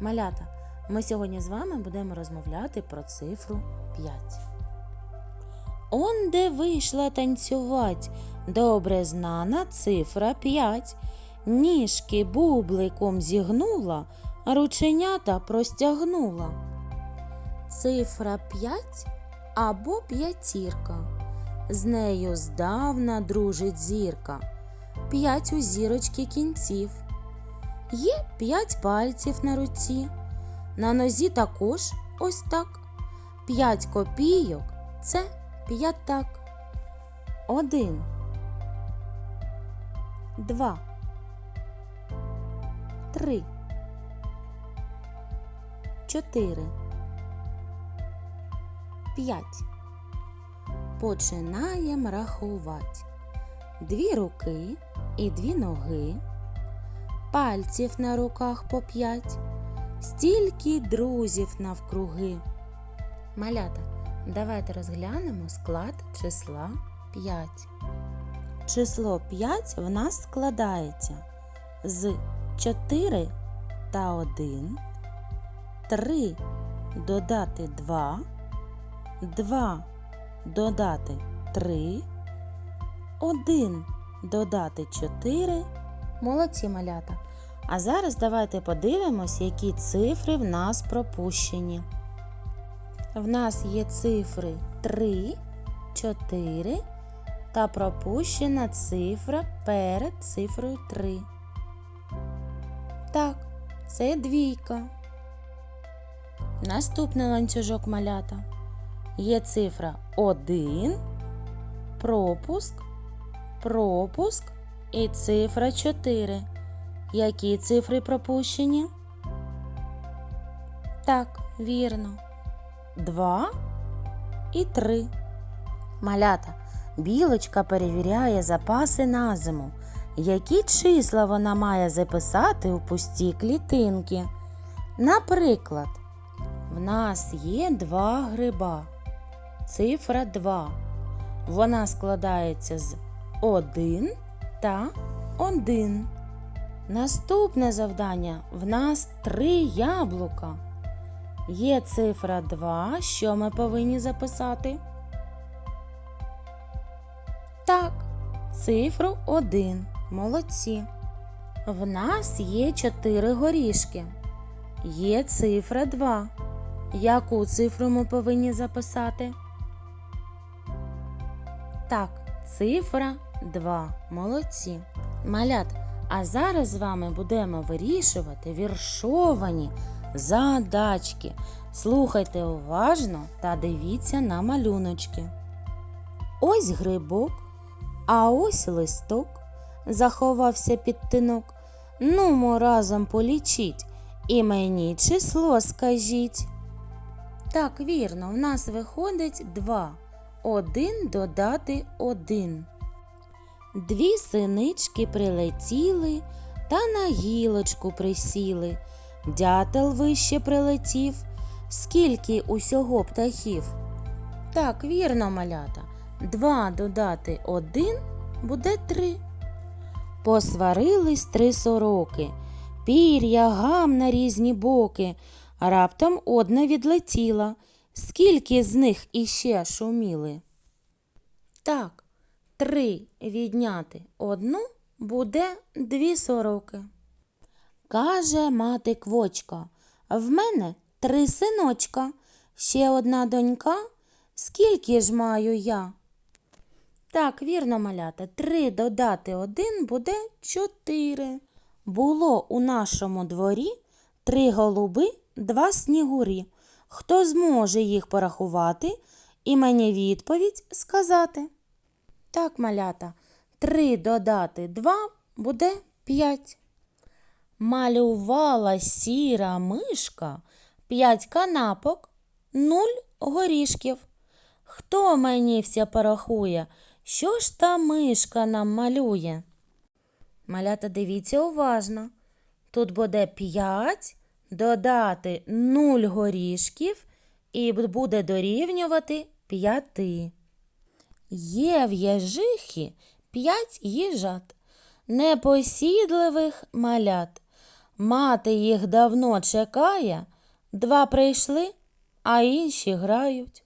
Малята, ми сьогодні з вами будемо розмовляти про цифру 5. Он де вийшла танцювать, добре знана цифра 5. Ніжки бубликом зігнула, рученята простягнула. Цифра 5 або п'ятірка. З нею здавна дружить зірка. П'ять у зірочки кінців. Є п'ять пальців на руці. На нозі також ось так. П'ять копійок це п'ятак. Один. Два. Три. Чотири. П'ять. Починаємо рахувати. Дві руки і дві ноги. Пальців на руках по п'ять. Стільки друзів навкруги. Малята, давайте розглянемо склад числа 5. Число 5 в нас складається з 4 та 1, 3 додати 2, 2 додати 3, 1 додати 4. Молодці малята. А зараз давайте подивимось, які цифри в нас пропущені. В нас є цифри 3, 4 та пропущена цифра перед цифрою 3. Так, це двійка. Наступний ланцюжок малята. Є цифра 1, пропуск, пропуск і цифра 4. Які цифри пропущені? Так, вірно. 2 і 3. Малята. Білочка перевіряє запаси на зиму. Які числа вона має записати у пусті клітинки? Наприклад, в нас є два гриба. Цифра 2. Вона складається з 1 та 1. Наступне завдання в нас три яблука. Є цифра 2, що ми повинні записати? Так, цифру 1. Молодці. В нас є 4 горішки. Є цифра 2. Яку цифру ми повинні записати? Так, цифра 2. Молодці. Малят, а зараз з вами будемо вирішувати віршовані задачки. Слухайте уважно та дивіться на малюночки. Ось грибок, а ось листок заховався під тинок. Нумо разом полічіть і мені число скажіть. Так, вірно, в нас виходить два. Один додати один. Дві синички прилетіли та на гілочку присіли. Дятел вище прилетів. Скільки усього птахів? Так, вірно, малята. Два додати один буде три. Посварились три сороки, пір'я гам на різні боки. Раптом одна відлетіла. Скільки з них іще шуміли? Так, три відняти одну буде дві сороки. Каже мати квочка, в мене три синочка, ще одна донька. Скільки ж маю я? Так, вірно, малята, три додати один буде чотири. Було у нашому дворі три голуби, два снігурі. Хто зможе їх порахувати і мені відповідь сказати? Так, малята, три додати два буде п'ять. Малювала сіра мишка, п'ять канапок, нуль горішків. Хто мені все порахує, що ж та мишка нам малює? Малята, дивіться уважно. Тут буде 5, додати 0 горішків і буде дорівнювати 5. Є в єжихі 5 їжат, непосідливих малят. Мати їх давно чекає, два прийшли, а інші грають.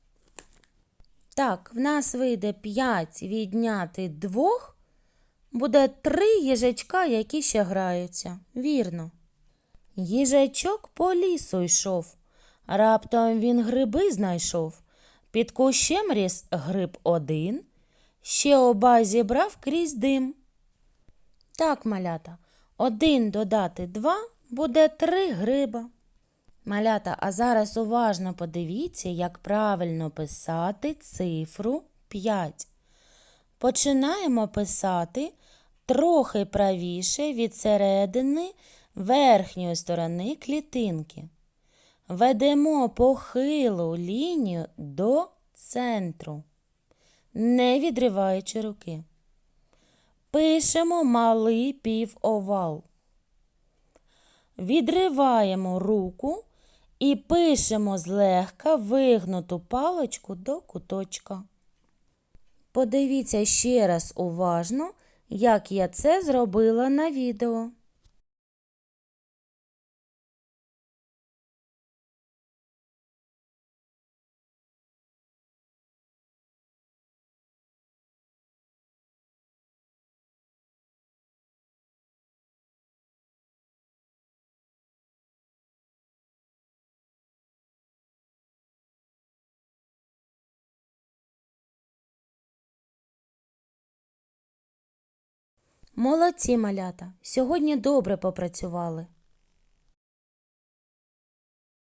Так, в нас вийде п'ять відняти двох, буде три їжачка, які ще граються. Вірно. Їжачок по лісу йшов. Раптом він гриби знайшов. Під кущем ріс гриб один, ще оба зібрав крізь дим. Так, малята, один додати два буде три гриба. Малята, а зараз уважно подивіться, як правильно писати цифру 5. Починаємо писати трохи правіше від середини верхньої сторони клітинки. Ведемо похилу лінію до центру, не відриваючи руки. Пишемо малий півовал. Відриваємо руку і пишемо злегка вигнуту паличку до куточка. Подивіться ще раз уважно, як я це зробила на відео. Молодці, малята! Сьогодні добре попрацювали.